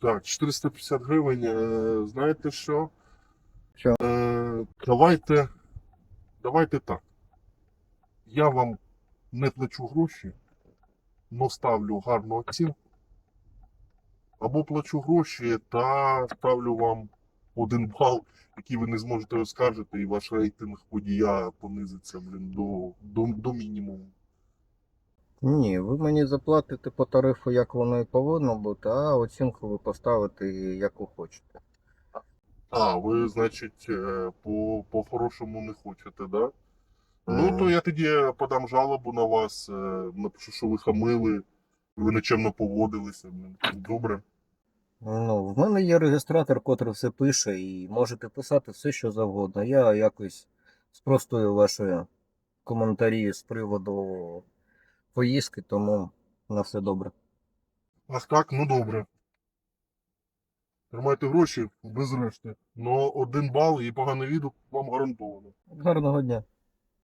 Так, 450 гривень. Е, знаєте що? Що? Е, давайте. Давайте так. Я вам не плачу гроші, но ставлю гарну оцінку. Або плачу гроші та ставлю вам один бал, який ви не зможете оскаржити, і ваш рейтинг водія понизиться блін, до, до, до мінімуму. Ні, ви мені заплатите по тарифу, як воно і повинно бути, а оцінку ви поставите як ви хочете. А, ви, значить, е, по, по-хорошому не хочете, да? Ну, Е. то я тоді подам жалобу на вас, е, напишу, що ви хамили, ви нечемно поводилися. Добре. Ну, в мене є реєстратор, котрий все пише, і можете писати все, що завгодно. Я якось спростую ваші коментарі з приводу поїздки, тому на все добре. Ах так, ну добре. Тримайте гроші без решти. Но один бал і поганий відгук вам гарантовано. Гарного дня.